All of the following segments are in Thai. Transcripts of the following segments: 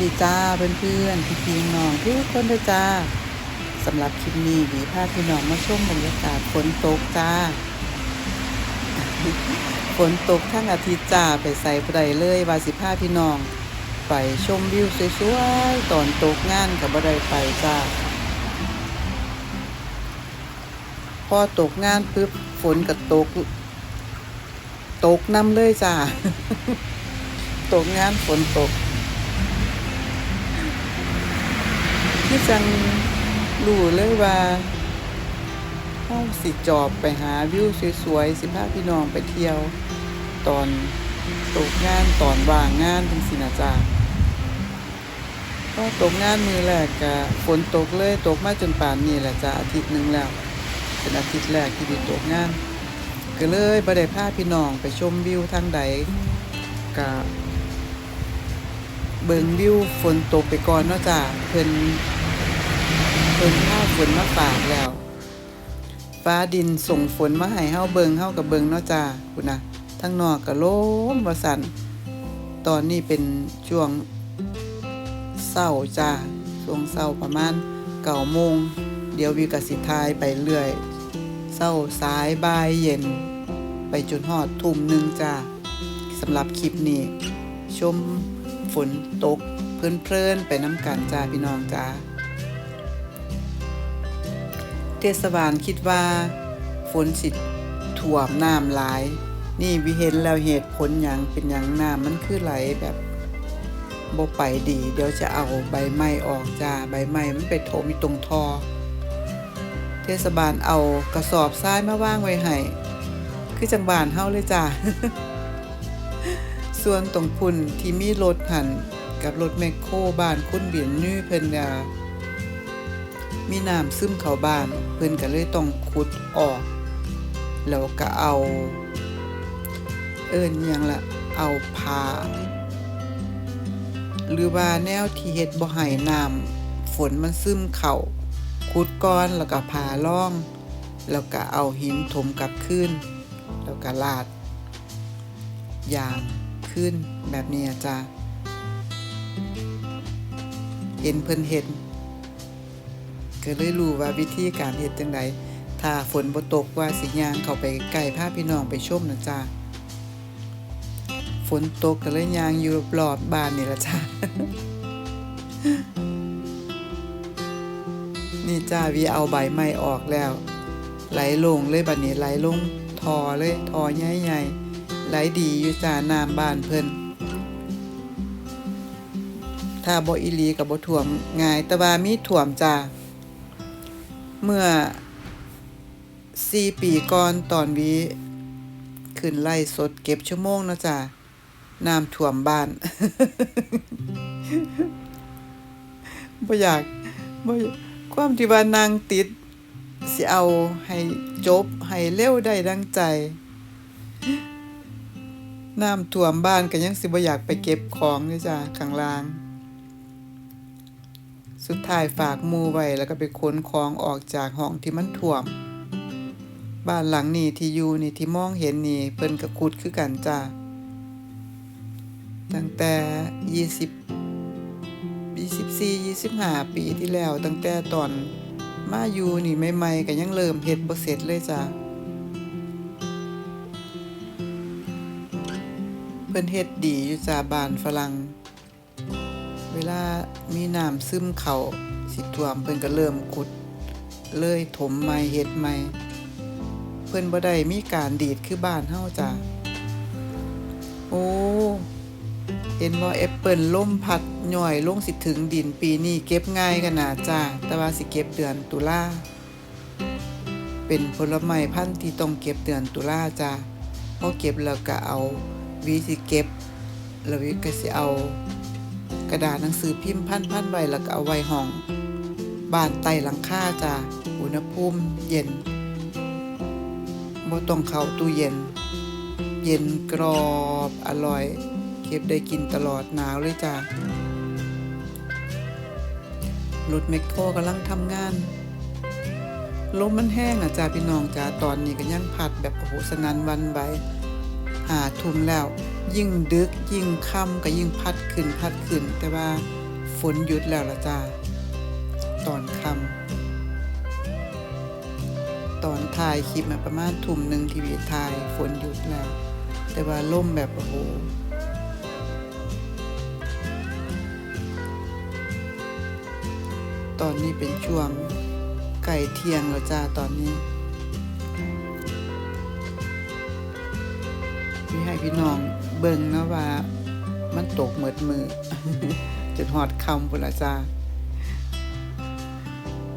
ดีจ้าเพื่อนๆพี่พี่น้องทุกคนด้วยจ้าสำหรับคลิปนี้ดีพาพี่น้องมาชมบรรยากาศฝนตกจ้าฝนตกทั้งอาทิตย์จ้าไปใส่ไดเลยวาสิพาพี่น้อง ไปชมวิวสวยๆตอนตกงานกับบ่ไดไปจ้าพอตกงานปุ๊บฝนก็ตก ตกน้ำเลยจ้าตกงานฝนตก ที่จังรู้เลยว่าเฮาสิจอบไปหาวิวสวยๆสิพาพี่น้องไปเที่ยว ตอนตกงานตอนว่างงานจังซี่นะจ้าก็ตกงานมือแรกก็ฝนตกเลยตกมาจนป่านนี้แหละจ้าอาทิตย์หนึ่งแล้ว เป็นอาทิตย์แรกที่ด้ตกงาน ก็เลยบ่ได้พาพี่น้องไปชมวิวทางใดก็เบิ่งวิวฝนตกไปก่อนเนาะจ้าเพิ่น เพิ่นพาฝนมาฝากแล้ว ฟ้าดินส่งฝนมาให้เฮาเบิงเฮากับเบิงเนาะจ้าพุ่นน่ะทั้งนอกก็ลมว่าสั่นตอนนี้เป็นช่วงเช้าจ้าช่วงเช้าประมาณ9โมง เดี๋ยววิวก็สิทายไปเรื่อยเศร้าสายบ่ายเย็น ไปจนหอดทุ่มหนึ่งจ้าสำหรับคลิปนี้ ชมฝนตกเพลินๆไปน้ำกันจ้าพี่น้องจ้า เทศบาลคิดว่า ฝนสิถ่วมน้ำหลาย นี่วิเห็นแล้วเหตุผลหยังเป็นหยังน้ำมันคือไหลแบบบ่ไปดี เดี๋ยวจะเอาใบไม้ออกจ้าใบไม้มันไปโถมอยู่ตรงทอ เทศบาลเอากระสอบทรายมาว่างไว้ให้คือจังบานเฮาเลยจ้าส่วนตรงพุ่นที่มีรถหันกับรถแมคโครบ้านคุณเบียนนี่เพิ่นอ่า มีน้ำซึมเข้าบ้าน เพิ่นก็เลยต้องขุดออก แล้วก็เอา เอิ้นยังละเอาผ้าหรือว่าแนวที่เฮ็ดบ่ให้น้ำฝนมันซึมเข้าขุดก้อนแล้วก็ผ่าล่อง แล้วก็เอาหินถมกลับขึ้น แล้วก็ลาดยางขึ้นแบบนี้จ้าเห็นเพิ่นเห็น ก็เลยรู้ว่าวิธีการเฮ็ดจังไดถ้าฝนบ่ตกว่าสิย่างเข้าไปใกล้พาพี่น้องไปชมนะจ้าฝนตกก็เลยย่างอยู่รอบๆบ้านนี่ละจ้านี่จ้าวีเอาใบไม้ออกแล้ว ไหลลงเลยบัดนี้ไหลลงทอเลยทอใหญ่ๆไหลดีอยู่จ้าน้ำบ้านเพิ่นถ้าบ่อีหลีกับบ่ท่วมง่ายแต่ว่ามีท่วมจ้า เมื่อ4ปีก่อนตอนวีขึ้นไล่สดเก็บชั่วโมงนะจ้าน้ำท่วมบ้านบ่อยากบ่ความที่ว่านางติด สิเอาให้จบ ให้เร็วได้ดังใจ น้ำท่วมบ้านก็ยังสิบ่อยากไปเก็บของเลยจ้ะข้างล่าง สุดท้ายฝากมูไว้แล้วก็ไปขนของออกจากห้องที่มันท่วม บ้านหลังนี้ที่อยู่นี่ที่มองเห็นนี่เพิ่นก็ขุดคือกันจ้าตั้งแต่ 20 24 25 ปีที่แล้ว ตั้งแต่ตอนมาอยู่นี่ใหม่ๆก็ยังเริ่มเฮ็ดบ่เสร็จเลยจ้ะเพิ่นเฮ็ดดีอยู่จ้าบ้านฝรั่ง วลามีน้ำซึมเข้าสิท่วมเพิ่นก็เริ่มขุด เลยถมใหม่เฮ็ดใหม่เพิ่นบ่ได้มีการดีดคือบ้านเฮาจ้ะโอ้เห็นว่าแอปเปิลล่มพัดย่อยลงสิถึงดินปีนี้เก็บง่ายกันนาจ้าแต่ว่าสิเก็บเดือนตุลาเป็นผลไม้พันธุ์ที่ต้องเก็บเดือนตุลาจ้าพอเก็บแล้วก็เอาวีสิเก็บแล้ววิก็สิเอา กระดาษหนังสือพิมพ์พันพันๆไวแล้วก็เอาไว้ห้องบานใต้หลังคาจ้าอุณหภูมิเย็นบ่ต้องเข้าตู้เย็น เย็นกรอบอร่อย เก็บได้กินตลอดหนาวเลยจ้ะรถแมคโครกำลังทำงานลมมันแห้งอะจ้าพี่น้องจ้าตอนนี้ก็ยังพัดแบบโอ้โหสนันวันไหว หาทุ่มแล้ว ยิ่งดึกยิ่งค่ำก็ยิ่งพัดขึ้นพัดขึ้น แต่ว่าฝนหยุดแล้วละจ้าตอนค่ำตอนถ่ายคลิปมาประมาณทุ่มหนึ่งทีวีถ่ายฝนหยุดแล้ว แต่ว่าล่มแบบโอ้โหตอนนี้เป็นช่วงไก่เทียงแล้วจ้าตอนนี้ ให้พี่น้องเบิ่งนะว่า มันตกเหมือดมือจนหอดคำพุ่นละจ้า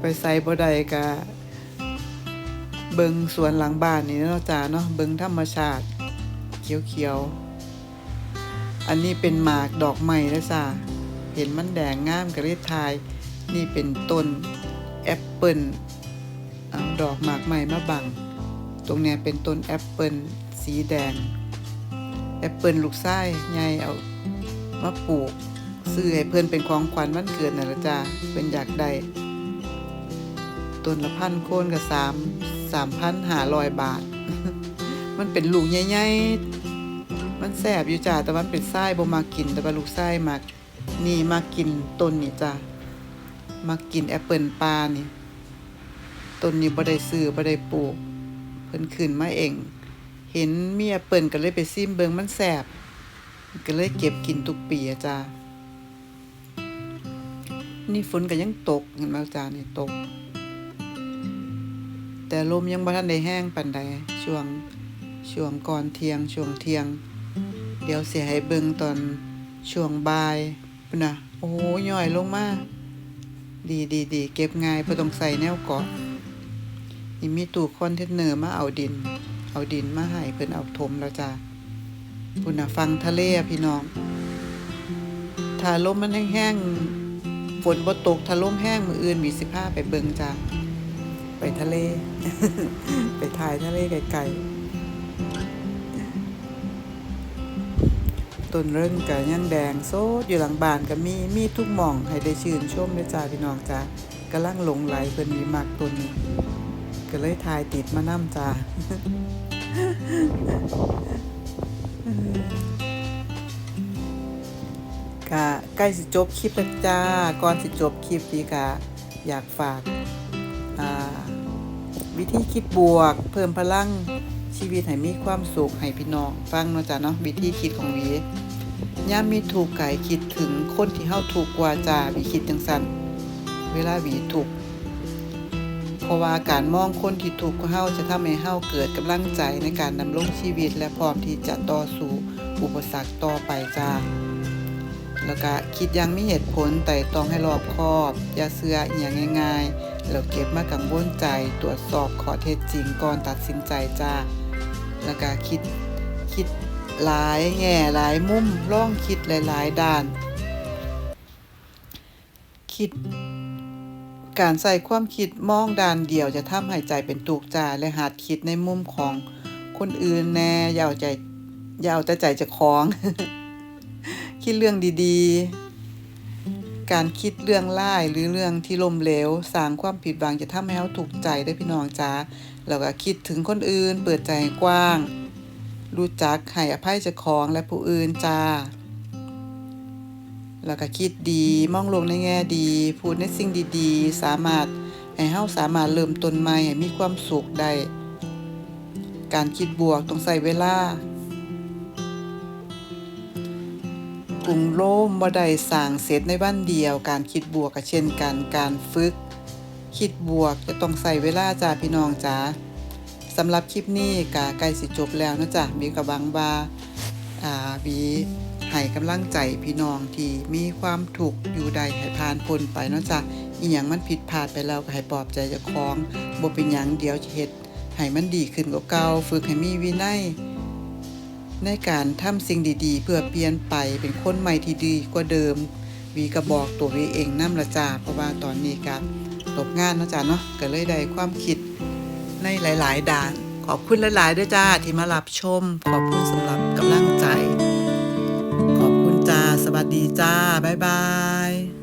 ไปใส่บ่ได้กะเบิงสวนหลังบ้านนี่เนาะจ้าเนาะเบิงธรรมชาติ เขียวๆ อันนี้เป็นหมากดอกไม้แล้วจ้าเห็นมันแดงงามกระเรียทาย นี่เป็นต้นแอปเปิลดอกหมากใหม่มาบัง ตรงเนี้ยเป็นต้นแอปเปิลสีแดง แอปเปิลลูกไส้ใหญ่เอามาปลูกซื้อให้เพิ่อนเป็นของขวัญวันเกิดน่ะละจ้าเพิ่นอยากได้ต้นละพันโคนกับสามสามพันห้าร้อยบาท มันเป็นลูกใหญ่ๆมันแสบอยู่จ้าแต่มันเป็นไส้บ่มากินแต่ว่าลูกไส้มากนี่มากินต้นนี่จ้ามากินแอปเปิลปลานี่ต้นนี้บ่ได้ซื้อบ่ได้ปลูก เพิ่นขึ้นมาเอง เห็นเมีแอปเปิลก็เลยไปซิมเบิงมันแสบก็เลยเก็บกินทุกปีอะจ้านี่ฝนก็ยังตกเห็นไหมจ้านี่ตก แต่ลมยังบ่ทันได้แห้งปานใดช่วงช่วงก่อนเที่ยงช่วงเที่ยง เดี๋ยวเสียให้เบิงตอนช่วงบ่ายนะโอ้โหย่อยลงมาดีดีดีเก็บง่ายบ่ต้องใส่แนวเกาะนี่มีตู้คอนเทนเนอร์มาเอาดิน เอาดินมาให้เพิ่นเอาถมแล้วจ้าพุ่นน่ะฟังทะเลอะพี่น้อง ถ้าลมมันแห้งๆฝนบ่ตกถ้าลมแห้งมืออื่นมีสิพาไปเบิงจ้าไปทะเล ไปถ่ายทะเลไกลๆต้นเรื่องกะยังแดงโซดอยู่หลังบ้านก็มีมีทุกหม่องให้ได้ชื่นชมด้วยจ้าพี่น้องจ้ากำลังหลงไหลเพิ่นมีมากต้นนี้ก็เลยถ่ายติดมานํจ้า ล้สิจบคลิปแล้วจ้า ก่อนสิจบคลิปนี้ก็อยากฝากาวิธีคิดบวก เพิ่มพลังชีวิตให้มีความสุขให้พี่น้องฟังเนาะจ้าเนาะวิธีคิดของวีย่ามีถูกไก่คิดถึงคนที่เฮาถูกกว่าจ้าวีคิดจังซั่นเวลาวีถูกเพราะว่าการมองคนที่ถูกข์กว่าเฮาจะทำให้เฮาเกิดกำลังใจในการดำรงชีวิตและพร้อมที่จะต่อสู้อุปสรรคต่อไปจ้า แล้วก็คิดยังมีเหตุผลไต่ตรองให้รอบคอบอย่าเชื่ออย่างง่ายๆแล้วเก็บมากังวลใจตรวจสอบขอเท็จจริงก่อนตัดสินใจจ้าแล้วก็คิดคิดหลายแง่หลายมุมล่องคิดหลายๆด้าน คิด การใส่ความคิดมองด้านเดียวจะทำให้ใจเป็นตุกจาและหัดคิดในมุมของคนอื่นแน่ยาเอาใจยาเอาแต่ใจจะคล้อง คิดเรื่องดีๆ การคิดเรื่องร้ายหรือเรื่องที่ล้มเหลวสร้างความผิดหวังจะทำให้เราถูกใจได้พี่น้องจ้าแล้วก็คิดถึงคนอื่น เปิดใจใกว้าง รู้จักให้อภัยเจ้าของและผู้อื่นจ้าแล้วก็คิดดีมองโลกในแง่ดี พูดในสิ่งดีๆ สามารถให้เฮาสามารถเริ่มต้นใหม่ให้มีความสุขได้ การคิดบวกต้องใส่เวลา กรุงโรมบ่ได้สร้างเสร็จในวันเดียว การคิดบวกก็เช่นกันการฝึก คิดบวกจะต้องใส่เวลาจ้าพี่น้องจ้าสำหรับคลิปนี้ก็ใกล้สิจบแล้วนะจ๊ะมีกระบังว่าอ่าบีให้กำลังใจพี่น้องที่มีความถูกข์อยู่ใดให้ผ่านพ้นไปเนาะจ้ะอีหยังมันผิดพลาดไปแล้วก็ให้ปลอบใจเจ้าของบ่เป็นหยังเดียวจะเฮ็ดให้มันดีขึ้นกว่าเก่าฝึกให้มีวินัย ในการทำสิ่งดีๆ เพื่อเปลี่ยนไปเป็นคนใหม่ที่ดีกว่าเดิม วีก็บอกตัววีเองนำละจ้าเพราะว่าตอนนี้ก็ตกงานนะจ้าเนาะก็เลยได้ความคิดในหลาย ๆด้าน ขอบคุณหลายๆด้วยจ้าที่มารับชม ขอบคุณสำหรับกำลังใจ ขอบคุณจ้าสวัสดีจ้า บ๊ายบาย